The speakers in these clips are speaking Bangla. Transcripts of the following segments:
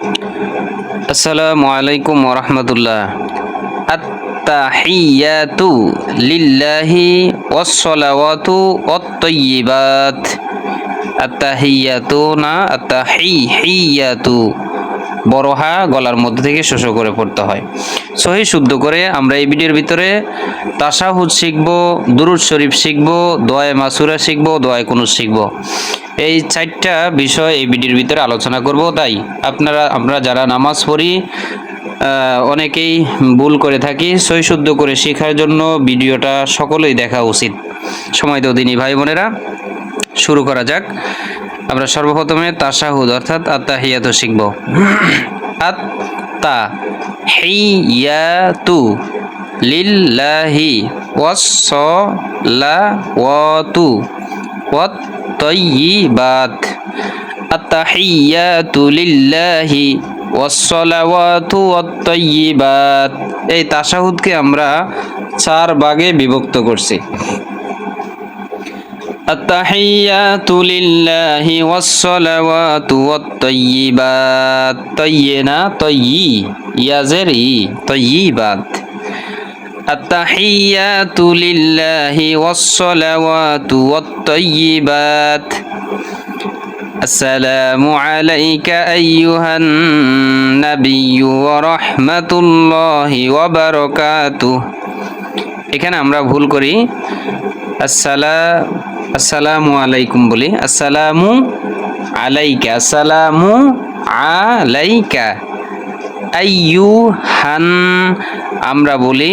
আসসালামু আলাইকুম ওরহমতুল্লাহ। আত্তাহিয়াতু লিল্লাহি ওয়াসসালাওয়াতু ওয়াত-তাইয়্যিবাত আত্তাহিয়াতু না আত্তাহি হিয়াতু বড় হা গলার মধ্যে থেকে শোষ করে পড়তে হয়। সহি শুদ্ধ করে আমরা এই ভিডিওর ভিতরে তাসাহুদ শিখব, দুরুদ শরীফ শিখব, দোয়ায় মাসুরা শিখব, দোয়ায় কুনুস শিখব। এই চারটা বিষয় এই ভিডিওর ভিতরে আলোচনা করব। তাই আপনারা, আমরা যারা নামাজ পড়ি অনেকেই ভুল করে থাকি। সহি শুদ্ধ করে শেখার জন্য ভিডিওটা সকলেই দেখা উচিত। সময় তো দিনই ভাই বোনেরা, শুরু করা যাক। আমরা সর্বপ্রথমে তাশাহুদ, অর্থাৎ আত্তাহিয়াত শিখব। আত্তা হিয়াতু লিল্লাহি ওয়াসসালাওয়াতু ওয়াত তৈবাত আত্তাহিয়াতু লিল্লাহি ওয়াসসালাওয়াতু ওয়াত-তাইয়্যিবাত এই তাশাহুদকে আমরা চার ভাগে বিভক্ত করছি। التحيات لله والصلوات والطيبات طينا طيي يا زري طيبات التحيات لله والصلوات والطيبات السلام عليك أيها النبي ورحمة الله وبركاته এখানে আমরা ভুল করি আসসালা, আসসালামু আলাইকুম বলি। আসসালামু আলাইকা আসসালামু আলাইকা। আইয়ুহান, আমরা বলি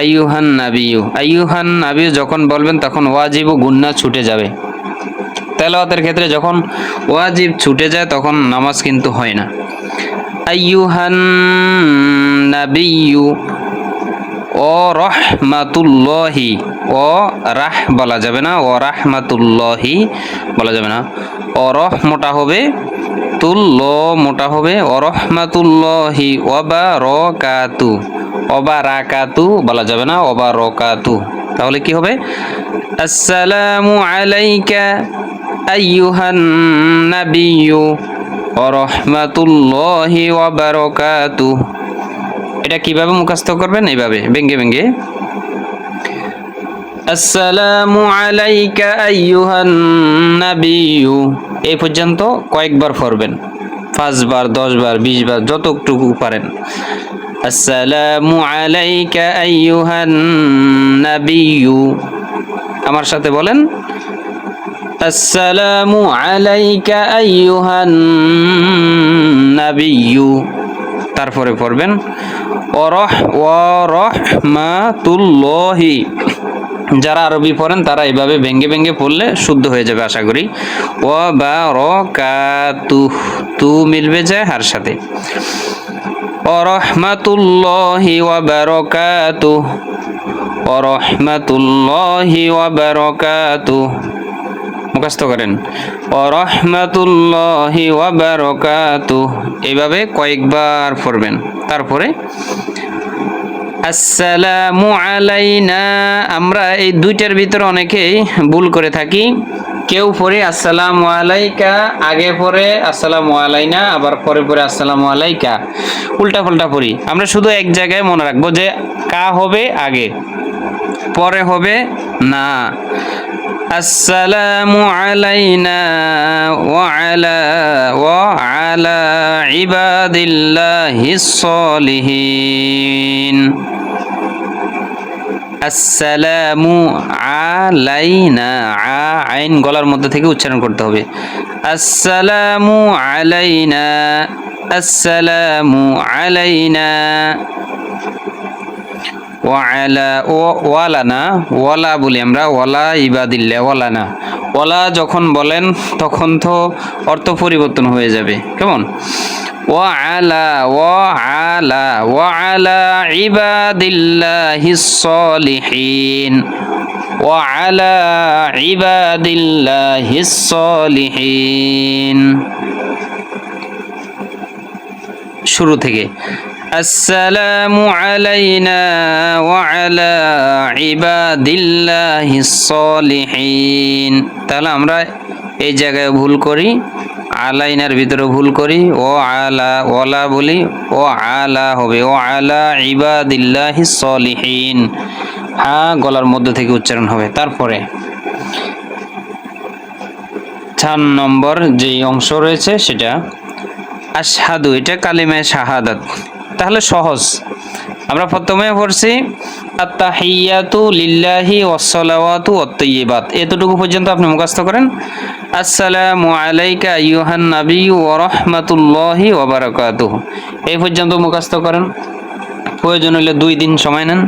আইয়ুহান নাবিয়ু আইয়ুহান নাবিউ যখন বলবেন তখন ওয়াজিব গুন্না ছুটে যাবে। তেলাওয়াতের ক্ষেত্রে যখন ওয়াজিব ছুটে যায় তখন নামাজ কিন্তু হয় না। আইয়ুহান নাবিয়ু ও রহমাতুল্লাহি। ও রাহ বলা যাবে না, ও রাহমাতুল্লাহি বলা যাবে না। ও রহ মোটা হবে, তুল্ল মোটা হবে, ও রহমাতুল্লাহি ওবা র কাতু অবা রাকাতু বলা যাবে না অবা রকাতু তাহলে কি হবে? আসসালামু আলাইকা আইয়ুহান নাবিয়্যু ওয়া রাহমাতুল্লাহি ওয়া বারাকাতুহু এটা কীভাবে মুখস্থ করবেন? এইভাবে, ব্যঙ্গে ব্যঙ্গে। আসসালামু আলাইকা আইয়ুহান নাবিয়্যু। এই পর্যন্ত কয়েকবার পড়বেন। পাঁচবার, দশবার, বিশবার, যতটুকু পারেন। আসসালামু আলাইকা আইয়ুহান নাবিয়্যু। আমার সাথে বলেন, আসসালামু আলাইকা আইয়ুহান নাবিয়্যু। তারপরে পড়বেন, অরহ ওরহমাতুল্লাহি যারা আরবি পড়েন তারা এইভাবে ভেঙ্গে ভেঙ্গে পড়লে শুদ্ধ হয়ে যাবে, আশা করি। ও বা র কা তু তু মিলবে যায় হার সাথে। অরহমাতুল্লাহি ওয়া বারাকাতুহ অরহমাতুল্লাহি ওয়া বারাকাতুহ মুখস্থ করেন। ও রহমাতুল্লাহি ওয়া বারাকাতুহ এইভাবে কয়েকবার পড়বেন। তারপরে আসসালামু আলাইনা। আমরা এই দুইটার ভিতরে অনেকেই ভুল করে থাকি। কেউ পরে আসসালামু আলাইকা, আগে পরে আসসালামু আলাইনা, আবার পরে পরে আসসালামু আলাইকা। উল্টা পাল্টা পড়ি। আমরা শুধু এক জায়গায় মনে রাখব যে কা হবে আগে, পরে হবে না। আসসালামু আলাইনা ওয়ালা ওয়ালা ইবাদিল্লাহিস সলিহিন। আসসালামু আলাইনা, আ, আইন গলার মধ্যে থেকে উচ্চারণ করতে হবে। আসসালামু আলাইনা আসসালামু আলাইনা ওয়ালা ও ওয়ালা না ওয়ালা বলি আমরা ওয়ালা ইবাদিল্লা ওয়ালা না ওয়ালা যখন বলেন তখন তো অর্থ পরিবর্তন হয়ে যাবে কেমন ওয়ালা ওয়ালা ওয়ালা ইবাদিল্লাহিস সলিহিন وعلى عباد الله الصالحين শুরু থেকে আসসালামু আলাইনা ওয়ালা ইবাদিল্লাহিস সলিহিন। তাহলে আমরা এই জায়গায় ভুল করি, আলাইনার ভিতরে ভুল করি, ও আলা ওলা বলি, ও আলা হবে, ও আলা ইবাদিল্লাহি সলিহিন। হা, গলার মধ্যে থেকে উচ্চারণ হবে। তারপরে চার নম্বর যে অংশ রয়েছে সেটা, আশহাদু, এটা কালিমায় শাহাদাত। তাহলে সহজ। আমরা প্রথমে পড়ছি, আত্তাহিয়াতু লিল্লাহি ওয়াসসালাওয়াতু ওয়াত-তাইয়্যিবাত। এতটুকু পর্যন্ত আপনি মুখস্থ করেন। আসসালামু আলাইকা আইয়ুহান নাবিয়্যু ওয়া রাহমাতুল্লাহি ওয়া বারাকাতুহু। এই পর্যন্ত মুখস্থ করেন। প্রয়োজন হলে দুই দিন সময় নেন।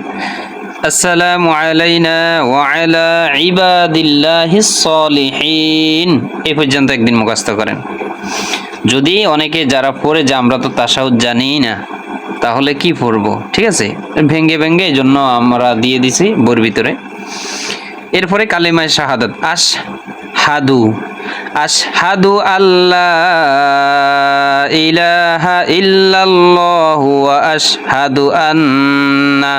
আসসালামু আলাইনা ওয়া আলা ইবাদিল্লাহিস সলিহিন এই পর্যন্ত একদিন মুখস্থ করেন। যদি অনেকে যারা পড়ে যে আমরা তো তাসাউদ জানি না। তাহলে কি পড়ব ঠিক আছে? ভেঙ্গে ভেঙ্গে এই জন্য আমরা দিয়ে দিছি বইয়ের ভিতরে। এরপরে কালিমায় শাহাদাত। আশ হাদু আশ হাদু আল্লাহ ইলাহা ইল্লাল্লাহু ওয়া আশহাদু আন্না,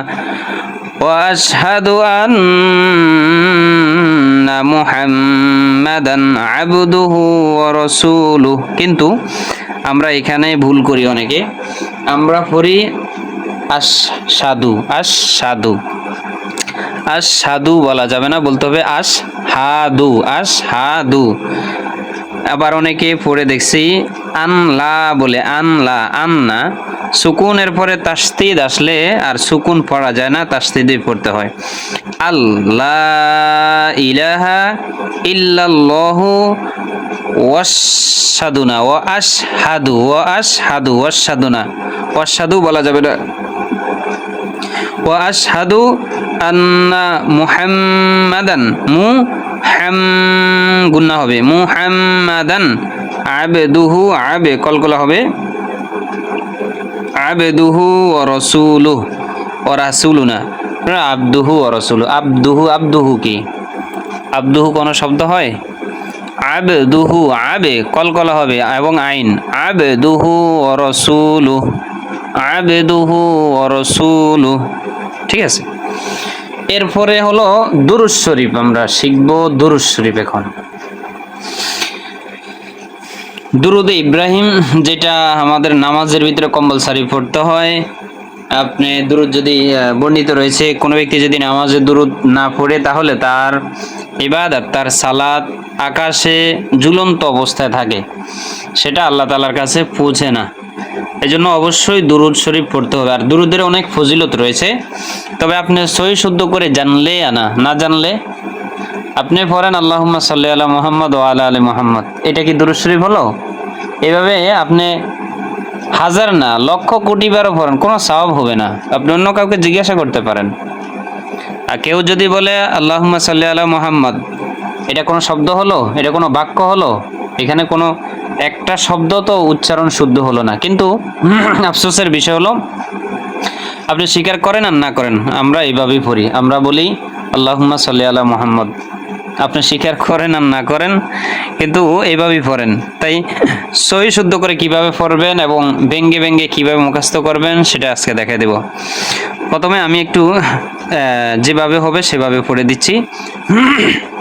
ওয়া আশহাদু আন্না কিন্তু আমরা এখানে ভুল করি অনেকে। আমরা পড়ি আস সাধু আস সাধু আস সাধু বলা যাবে না, বলতে হবে আশ হাদু আশ হাদু আবার অনেকে পড়ে দেখছি আনলা বলে আনলা আন্না সুকুনের পরে তাস্তিদ আসলে আর সুকুন পড়া যায় না, তাস্তিদই পড়তে হয়। আল্লাহ ইলাহা ইল্লাল্লাহু ওয়াসাদুনা ও আশহাদু ও আশহাদু ওয়াসাদুনা ওয়াসাদু বলা যাবে না। ও আশহাদু আন্না মুহাম্মাদান মু হাম গুন্না হবে। মুহাম্মাদান আবেদুহু আবে, কলকলা হবে। আবেদুহু ও রসুলু ও রাসুলু না, আব্দুহু ও রসুলু আব্দুহু আব্দুহু কি? আব্দুহু কোনো শব্দ হয়? আবেদুহু আবে, কলকলা হবে এবং আইন। আবেদুহু ও রসুলু আবেদুহু ও রসুলু ঠিক আছে? এরপরে হলো দুরুজ শরীফ, আমরা শিখব দুরুজ শরীফ এখন। দুরুদে ইব্রাহিম, যেটা আমাদের নামাজের ভিতরে কম্পালসারি পড়তে হয়। আপনি দুরুদ যদি বর্ণিত রয়েছে, কোনো ব্যক্তি যদি নামাজে দুরুদ না পড়ে, তাহলে তার ইবাদত, তার সালাত আকাশে ঝুলন্ত অবস্থায় থাকে। সেটা আল্লাহ তালার কাছে পৌঁছে না। এই জন্য অবশ্যই দুরুদ শরীফ পড়তে হবে। আর দুরুদের অনেক ফজিলত রয়েছে। তবে আপনি সহি শুদ্ধ করে জানলে আনা না জানলে আপনি পড়েন আল্লাহুম্মা সাল্লি আলা মোহাম্মদ ও আলা আলী মোহাম্মদ। এটা কি দুরুদ শরীফ হলো? এভাবে আপনি হাজার না, লক্ষ কোটি বারও পড়েন, কোনো সওয়াব হবে না। আপনি অন্য কাউকে জিজ্ঞাসা করতে পারেন। আর কেউ যদি বলে আল্লাহুম্মা সাল্লি আলা মোহাম্মদ, এটা কোনো শব্দ হলো? এটা কোনো বাক্য হলো? এখানে কোনো একটা শব্দ তো উচ্চারণ শুদ্ধ হলো না। কিন্তু আফসোসের বিষয় হলো, আপনি স্বীকার করেন আর না করেন, আমরা এইভাবেই পড়ি। আমরা বলি, আল্লাহুম্মা সাল্লি আলা মুহাম্মদ। আপনি স্বীকার করেন আর না করেন, কিন্তু এইভাবেই পড়েন। তাই সই শুদ্ধ করে কীভাবে পড়বেন এবং ব্যঙ্গে ব্যঙ্গে কীভাবে মুখস্থ করবেন, সেটা আজকে দেখাই দেব। প্রথমে আমি একটু যেভাবে হবে সেভাবে পড়ে দিচ্ছি।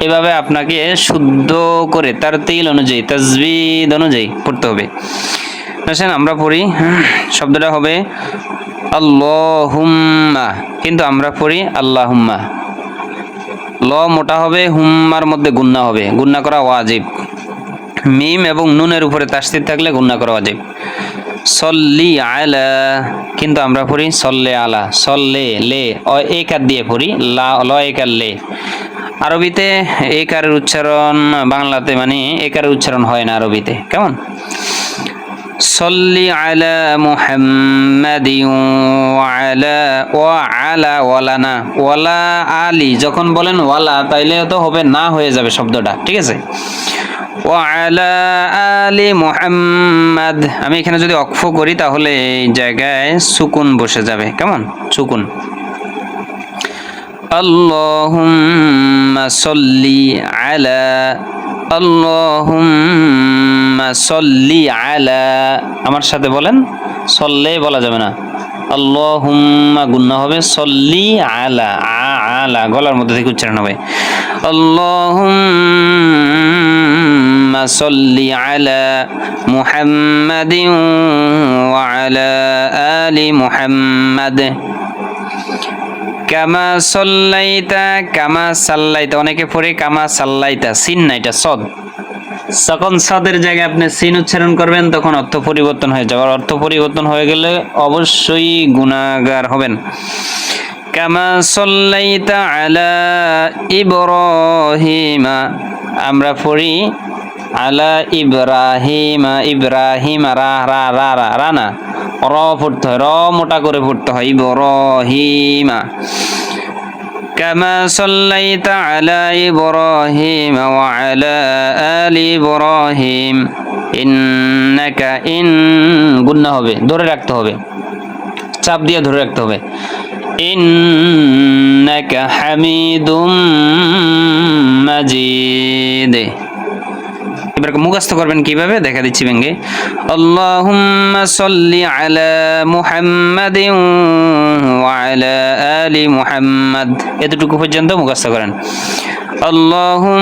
এভাবে আপনাকে শুদ্ধ করে, তার তেল অনুযায়ী, তাজবিদ অনুযায়ী পড়তে হবে। আসেন, আমরা পড়ি শব্দটা হবে আল্লাহুম্মা। কিন্তু আমরা পড়ি আল্লাহুম্মা। ল মোটা হবে, হুম্মার মধ্যে গুন্না হবে। গুন্না করা ওয়াজিব। মিম এবং নুনের উপরে তাস্তির থাকলে গুন্না করা ওয়াজিব। সল্লি আলা, কিন্তু আমরা পড়ি সল্লে আলা। সল্লে, লে, অ একার দিয়ে পড়ি, লা, ল একার লে। আরবিতে এই কারের উচ্চারণ বাংলাতে মানে এই উচ্চারণ হয় না আরবিতে। কেমন? সল্লি আলা মুহাম্মাদি আলা ওয়ালা ওয়ালা না ওয়ালা আলী যখন বলেন ওয়ালা তাইলে তো হবে না হয়ে যাবে শব্দটা, ঠিক আছে? ওয়ালা আলী মুহাম্মাদ। আমি এখানে যদি অক্ষ করি তাহলে এই জায়গায় সুকুন বসে যাবে। কেমন? সুকুন। اللهم صل على اللهم صل على আমার সাথে বলেন সল্লে বলা যাবে না আল্লাহুম্মা গুন্না হবে সল্লি আলা আ আলা গলার মধ্যে থেকে উচ্চারণ হবে আল্লাহুম্মা সল্লি আলা মুহাম্মাদিন ওয়া আলা আলি মুহাম্মাদ কামা সল্লাইতা, কামা সাল্লাইতা, অনেকে পড়ে কামা সাল্লাইতা, সিন না এটা সদ। যখন সদের জায়গায় আপনি সিন উচ্চারণ করবেন, তখন অর্থ পরিবর্তন হয়ে যাবে। অর্থ পরিবর্তন হয়ে গেলে অবশ্যই গুণাগার হবেন। কামা সল্লাইতা আলা ইব্রাহিমা, আমরা পড়ি আলা ইব্রাহিমা ইব্রাহিমা, রা রা রা রা রা, না। র পড়তে হয় র মোটা করে পড়তে হয় ইব্রাহিমা كما صليت على إبراهيم وعلى آل إبراهيم إنك إن গুন্না হবে ধরে রাখতে হবে চাপ দিয়ে ধরে রাখতে হবে إنك حميد مجيد এবার মুখস্থ করবেন কিভাবে দেখা দিচ্ছি ভেঙ্গে আল্লাহুম্মা সাল্লি আলা মুহাম্মাদিন ওয়া আলা আলি মুহাম্মাদ এতটুকু পর্যন্ত মুখস্থ করেন আল্লাহুম্মা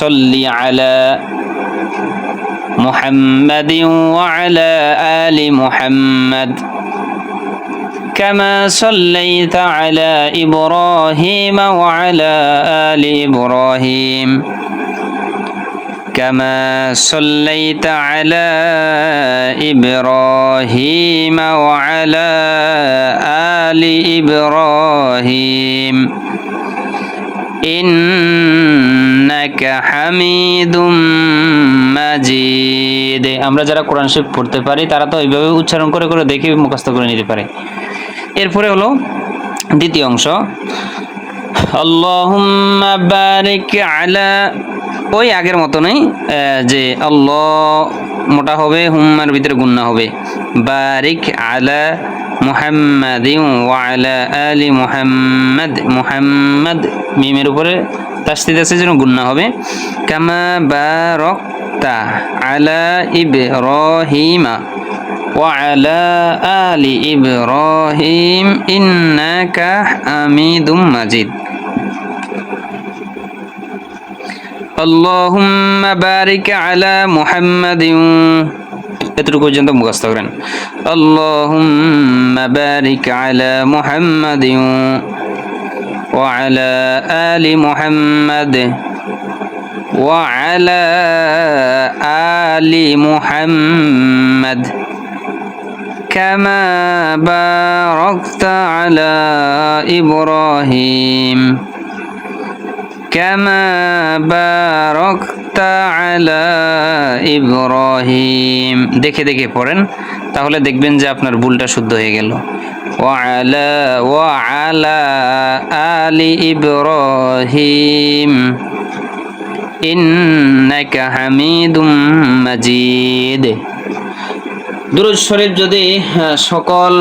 সাল্লি আলা মুহাম্মাদিন ওয়া আলা আলি মুহাম্মাদ كما صليت على إبراهيم وعلى آل إبراهيم كما صليت على إبراهيم وعلى آل إبراهيم إنك حميد মাজিদ আমরা যারা কোরআন শরীফ পড়তে পারি তারা তো এইভাবে উচ্চারণ করে করে দেখে মুখস্থ করে নিতে পারে এরপরে হলো দ্বিতীয় অংশ আল্লাহুম্মা বারিক আলা ওই আগের মতনই আহ, যে আল্লাহ মোটা হবে হুম্মার ভিতরে গুন্না হবে বারিক আলা মুহাম্মাদিন ওয়া আলা আলি মুহাম্মাদ মুহাম্মাদ মিমের উপরে তাসদিদ আছে যেন গুন্না হবে কামা বারাকতা আলা ইব্রাহিমা وعلى آل إبراهيم إنك حميد مجيد اللهم بارك على محمد এতটুকু পর্যন্ত মুখস্থ করেন اللهم بارك على محمد وعلى آل محمد وعلى آل محمد كما باركت على إبراهيم كما باركت على إبراهيم দেখে দেখে পড়েন তাহলে দেখবেন যে আপনার ভুলটা শুদ্ধ হয়ে গেল وعلى وعلى آل إبراهيم إنك حميد مجيد দুরুদ শরীফ যদি আহ, সকল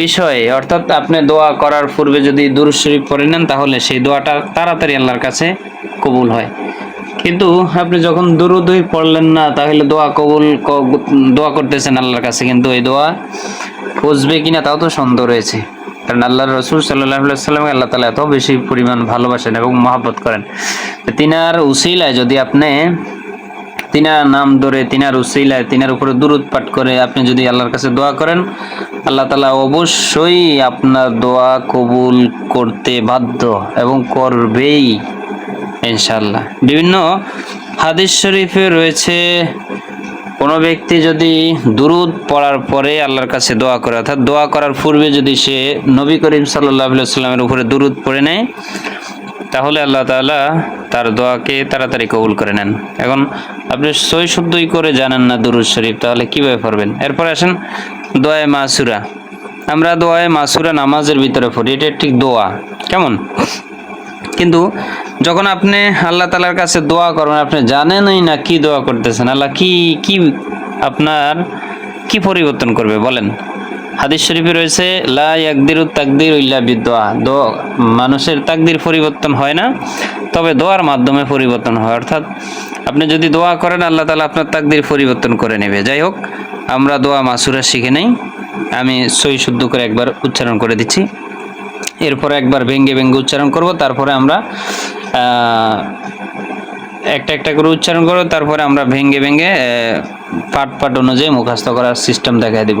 বিষয়ে, অর্থাৎ আপনি দোয়া করার পূর্বে যদি দুরুদ শরীফ পড়ে নেন, তাহলে সেই দোয়াটা তাড়াতাড়ি আল্লাহর কাছে কবুল হয়। কিন্তু আপনি যখন দুরুদই পড়লেন না, তাহলে দোয়া কবুল দোয়া করতেছেন আল্লাহর কাছে, কিন্তু এই দোয়া পচবে কিনা তাও তো সন্দেহ রয়েছে। কারণ আল্লাহ রসুল সাল্লাহ আল্লাহ তালা এত বেশি পরিমাণ ভালোবাসেন এবং মহাব্বত করেন। তিনার উসিলায় যদি আপনি তিনার নাম ধরে, তিনার উসিলায়, তিনার উপরে দুরুদ পাঠ করে আপনি যদি আল্লাহর কাছে দোয়া করেন, আল্লাহ তালা অবশ্যই আপনার দোয়া কবুল করতে বাধ্য এবং করবেই ইনশাল্লাহ বিভিন্ন হাদিস শরীফে রয়েছে, কোনো ব্যক্তি যদি দুরুদ পড়ার পরে আল্লাহর কাছে দোয়া করে, অর্থাৎ দোয়া করার পূর্বে যদি সে নবী করিম সাল্লাহ সাল্লামের উপরে দুরুদ পড়ে নেয় তাহলে আল্লাহ তাআলা তার দোয়াকে তাড়াতাড়ি কবুল করে নেন। এখন আপনি সই শুদ্ধই করে জানেন না দুরুজ শরীফ, তাহলে কীভাবে পড়বেন? এরপর আসেন দোয়ায় মাসুরা। আমরা দোয়ায় মাসুরা নামাজের ভিতরে পড়ি, এটা ঠিক দোয়া, কেমন? কিন্তু যখন আপনি আল্লাহ তালার কাছে দোয়া করবেন, আপনি জানেনই না কি দোয়া করতেছেন, আল্লাহ কি কি আপনার কি পরিবর্তন করবে, বলেন। হাদিস শরীফে রয়েছে, লা ইয়াকদিরু তাকদির ইল্লা বিদোয়া। দো, মানুষের তাকদির পরিবর্তন হয় না, তবে দোয়ার মাধ্যমে পরিবর্তন হয়। অর্থাৎ আপনি যদি দোয়া করেন, আল্লাহ তালা আপনার তাকদির পরিবর্তন করে নেবে। যাই হোক, আমরা দোয়া মাসুরা শিখে নেই। আমি সই শুদ্ধ করে একবার উচ্চারণ করে দিচ্ছি। এরপরে একবার ভেঙ্গে ভেঙ্গে উচ্চারণ করব, তারপরে আমরা একটা একটা করে উচ্চারণ করব, তারপরে আমরা ভেঙ্গে ভেঙ্গে পাট পাট অনুযায়ী মুখস্থ করার সিস্টেম দেখাই দিব।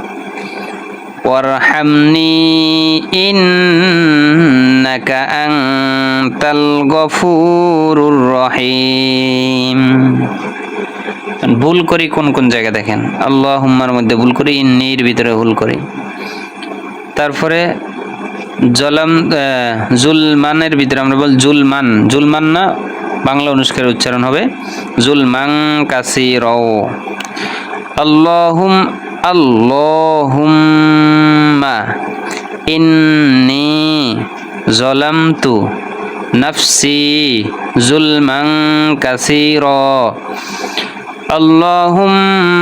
وارحمني إنك أنت الغفور الرحيم ভুল করি কোন কোন জায়গা দেখেন আল্লাহ হুম্মার মধ্যে ভুল করি ইন্নির ভিতরে ভুল করি তারপরে জলাম আহ, জুলমানের ভিতরে আমরা বল জুলমান জুলমান না বাংলা অনুষ্কার উচ্চারণ হবে জুলমাং কাসি রও আল্লাহুম আল্লাহুম্মা ইন্নি জলামতু নাফসি জুলমাং কাসির اللهم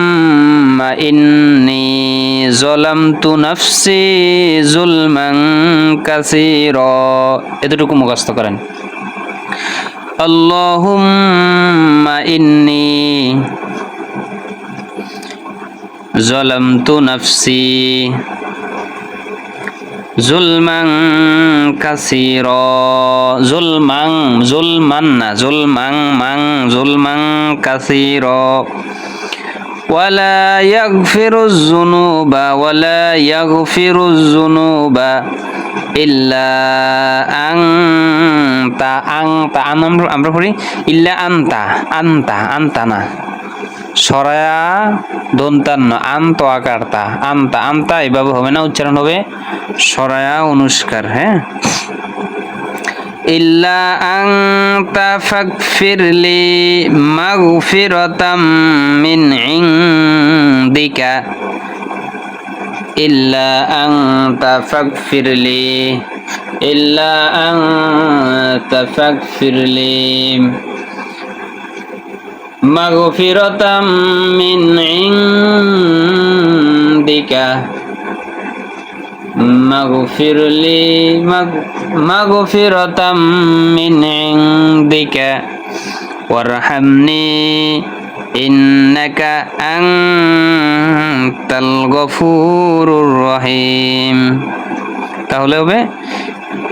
إني ظلمت نفسي ظلما كثيرا এতটুকু মুখস্থ করেন اللهم إني ظلمت نفسي জুলমাং কাসিরা জুলমাং জুলমান না জুলমাং মাং জুলমাং কাসিরা ولا يغفر الذنوب ولا يغفر الذنوب إلا أنت أنت আমরা আমরা পড়ি ইল্লা আন্তা আন্তা আন্তা না সরায়া দন্তান্ন, আন্ত আকারতা। আন্তা আন্তা এভাবে হবে না, উচ্চারণ হবে সরায়া অনুষ্কার হ্যাঁ? ইল্লা ইনদিকা। ইল্লা ফাগফিরলি ইল্লা ফাগফিরলি مغفرة من عندك مغفر لي مغ- مغفرة من عندك وارحمني إنك أنت الغفور الرحيم তাহলে হবে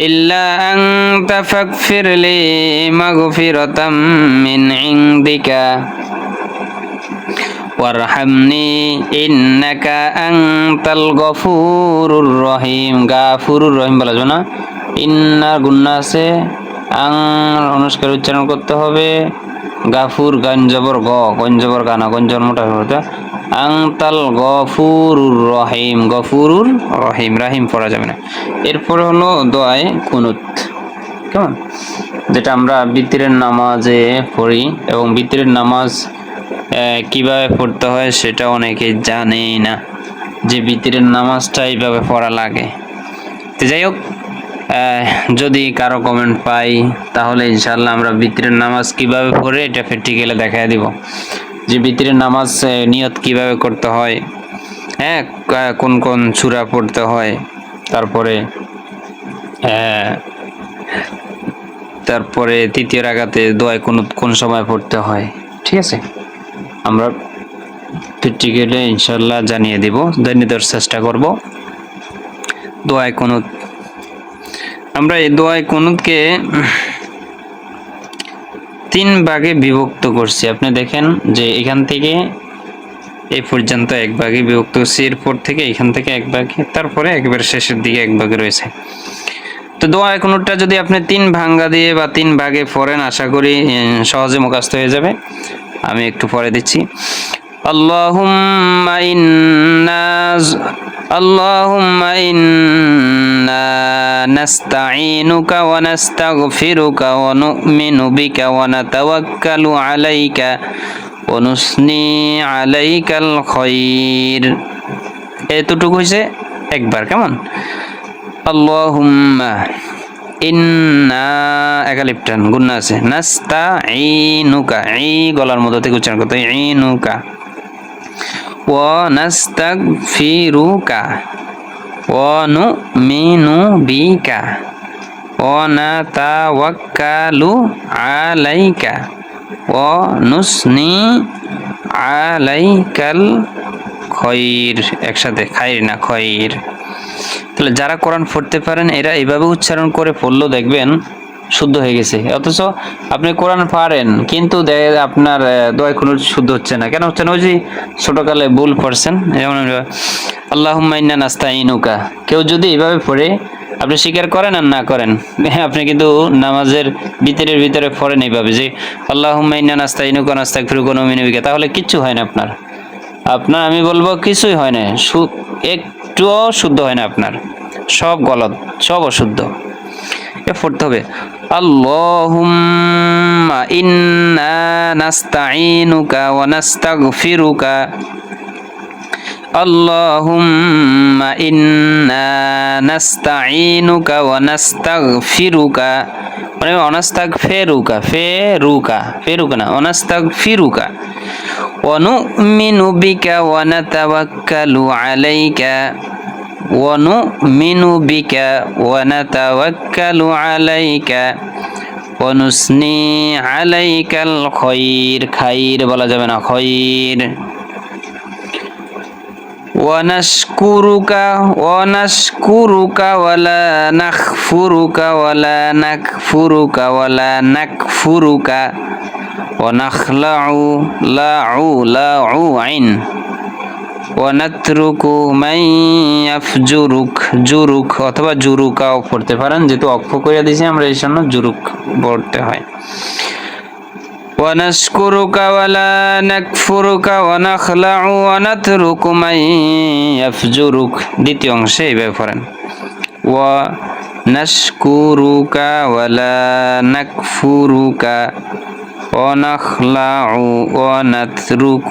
ইল্লা আনতা ফাগফিরলি মাগফিরাতাম মিন ইনদিকা ওয়ারহামনি ইন্নাকা আনতাল গফুরুর রহিম গাফুরুর রহিম বলা যাবে না। ইন্নার গুন্না আছে আং অনুষ্কার উচ্চারণ করতে হবে। গাফুর গঞ্জবর গ গঞ্জবর গানা গঞ্জবর মোটা আংতাল গফুরুর রহিম গফুরুর রহিম, রাহিম পড়া যাবে না। এরপর হলো দোয়ায় কুনুত। কেমন? যেটা আমরা বিতিরের নামাজে পড়ি এবং বিতিরের নামাজ কীভাবে পড়তে হয় সেটা অনেকে জানেই না। যে বিতিরের নামাজটা এইভাবে পড়া লাগে। তো যাই হোক যদি কারও কমেন্ট পাই, তাহলে ইনশাল্লাহ আমরা বিতিরের নামাজ কীভাবে পড়ে, এটা প্র্যাকটিক্যালে দেখায় দিব। যে বিতিরের নামাজ নিয়ত কীভাবে করতে হয় হ্যাঁ কোন কোন সূরা পড়তে হয়, তারপরে তারপরে তৃতীয় রাগাতে দোয়ায় কোন কোন সময় পড়তে হয়, ঠিক আছে? আমরা প্র্যাকটিক্যালে ইনশাল্লাহ জানিয়ে দিব দৈনিক চেষ্টা করব। দোয়ায় কুনুত আমরা এই দোয়ায় কুনুতকে তিন ভাগে বিভক্ত করছি। আপনি দেখেন যে এখান থেকে এই পর্যন্ত এক ভাগে বিভক্ত করছি, এরপর থেকে এখান থেকে এক ভাগে, তারপরে একবার শেষের দিকে এক ভাগে রয়েছে। তো দোয়া কোনোটা যদি আপনি তিন ভাঙ্গা দিয়ে বা তিন ভাগে পড়েন, আশা করি সহজে মুখস্থ হয়ে যাবে। আমি একটু পরে দিচ্ছি। আল্লাহুম্মা নাস্তাগফিরুকা ওয়া নু'মিনু বিকা ওয়া নাতাওয়াক্কালু আলাইকা ওয়া নুসনি আলাইকাল খায়র এতটুকু হয়েছে একবার, কেমন? আল্লাহুম্মা ইন্না একালিপটান গুন্না আছে। নাস্তা ইনুকা ই গলার মধ্যে থেকে উচ্চারণ করতে ইনুকা মিনু বিকা ও না আলাইকা ও আলাইকাল খৈর, একসাথে খাইর না খৈর। তাহলে যারা কোরআন পড়তে পারেন, এরা এভাবে উচ্চারণ করে পড়লেও দেখবেন শুদ্ধ হয়ে গেছে। অথচ আপনি কোরআন পারেন, কিন্তু আপনার দোয়া কোনো শুদ্ধ হচ্ছে না। কেন হচ্ছে না? ওই যে ছোটকালে ভুল পড়ছেন, যেমন আল্লাহ ইন্না নাস্তা ইনুকা কেউ যদি এইভাবে পড়ে, আপনি স্বীকার করেন আর না করেন, আপনি কিন্তু নামাজের ভিতরের ভিতরে পড়েন এইভাবে যে আল্লাহ ইন্না নাস্তা ইনুকা নাস্তা ফিরুকা নমিনুবিকা তাহলে কিচ্ছু হয় না আপনার। আপনার, আমি বলব কিছুই হয় না। একটুও শুদ্ধ হয় না আপনার। সব গলত, সব অশুদ্ধ। পড়তে হবে আল্লাহুম্মা ইন্না নাস্তাঈনুকা ওয়া নাস্তাগফিরুকা আল্লাহুম্মা ইন্না নাস্তাঈনুকা ওয়া নাস্তাগফিরুকা মানে অনাস্তাগফিরুকা ফেরুকা ফেরুকা না অনাস্তাগফিরুকা ونؤمن بك ونتوكل عليك ونؤمن بك ونتوكل عليك ونثني عليك الخير خير বলা যাবে না خير ونشكرك ونشكرك ولا نخفرك ولا نكفرك ولا نكفرك ونخلع لاعو لاعو عين ونترك من يفجرك জুরুক অথবা জুরুকাও পড়তে পারেন যেহেতু অক্ষ করে দিয়েছি আমরা এই জন্য জুরুক পড়তে হয় ونشكرك ولا نكفرك ونخلع ونترك من يفجرك দ্বিতীয় অংশে এইভাবে পড়েন ونشكرك ولا نكفرك ونخلع ونترك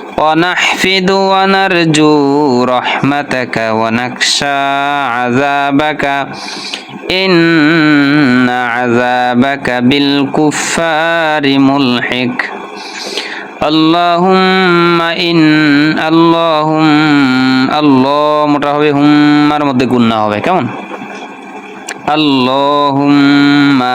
ونحفد ونرجو رحمتك ونخشى عذابك إن عذابك بالكفار ملحق আল্লাহুম্মা ইন আল্লাহুম আল্লাহ মোটা হবে হুম্মার মধ্যে গুন্না হবে কেমন আল্লাহুম্মা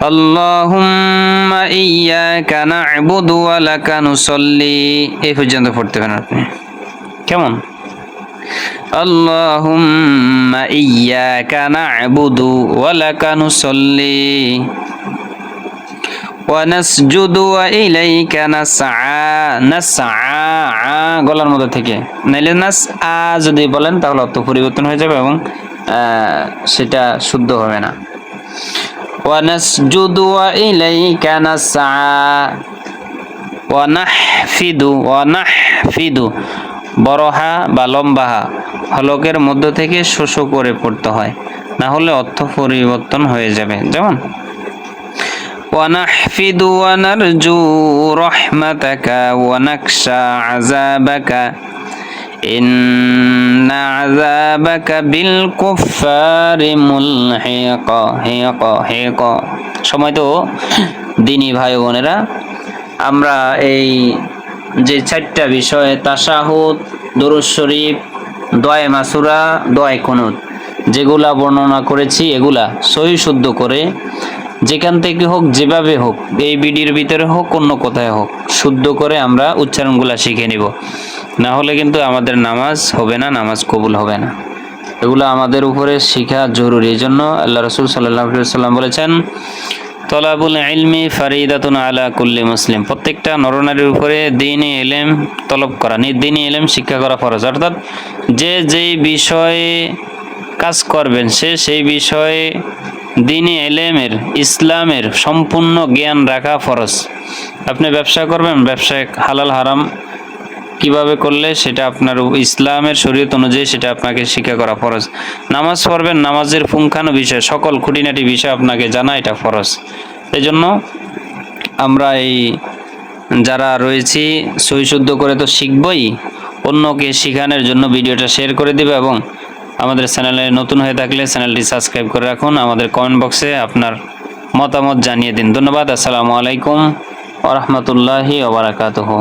اللهم إياك نعبد ولك نصلي এই পর্যন্ত পড়তে পারেন আপনি কেমন اللهم إياك نعبد ولك نصلي ونسجد وإليك نسعى نسعى গলার মধ্যে থেকে নাইলে নাস আ যদি বলেন তাহলে অর্থ পরিবর্তন হয়ে যাবে এবং আহ, সেটা শুদ্ধ হবে না ونسجد وإليك نسعى ওয়ানাহফিদু ওয়ানাহফিদু বড় হা বা লম্বা হা হলকের মধ্য থেকে শোষ করে পড়তে হয় না হলে অর্থ পরিবর্তন হয়ে যাবে যেমন ونحفد ونرجو رحمتك ونخشى عذابك إن عذابك بالكفار ملحق হেক হেক সময় তো দিনী ভাই বোনেরা আমরা এই যে চারটা বিষয় তাসাহুদ দরুদ শরীফ দয় মাসুরা দয় কুনুত যেগুলা বর্ণনা করেছি এগুলা সহি শুদ্ধ করে যেখান থেকে হোক যেভাবে হোক এই বিডির ভিতরে হোক অন্য কোথায় হোক শুদ্ধ করে আমরা উচ্চারণগুলা শিখে নিব না হলে কিন্তু আমাদের নামাজ হবে না, নামাজ কবুল হবে না। এগুলো আমাদের উপরে শিখা জরুরি। এই জন্য আল্লাহ রসুল সাল্লাম বলেছেন, তলাবুল ইলমি ফারিদাতুন আলা কুল্লি মুসলিম। প্রত্যেকটা নরনারীর উপরে দিনই এলেম তলব করা দিনই এলেম শিক্ষা করা ফরজ। অর্থাৎ যে যেই বিষয়ে কাজ করবেন, সে সেই বিষয়ে দিনই এলেমের ইসলামের সম্পূর্ণ জ্ঞান রাখা ফরজ। আপনি ব্যবসা করবেন, ব্যবসায় হালাল, হারাম কীভাবে করলে সেটা আপনার ইসলামের শরীয়ত অনুযায়ী সেটা আপনাকে শিক্ষা করা ফরজ? নামাজ পড়বেন, নামাজের পুঙ্খানো বিষয়, সকল খুঁটিনাটি বিষয় আপনাকে জানা এটা ফরজ। এই জন্য আমরা এই যারা রয়েছি, সই শুদ্ধ করে তো শিখবই, অন্যকে শেখানোর জন্য ভিডিওটা শেয়ার করে দেবে এবং আমাদের চ্যানেলে নতুন হয়ে থাকলে চ্যানেলটি সাবস্ক্রাইব করে রাখুন। আমাদের কমেন্ট বক্সে আপনার মতামত জানিয়ে দিন। ধন্যবাদ। আসসালামু আলাইকুম ওরহমতুল্লাহি ওবরাকাতুহু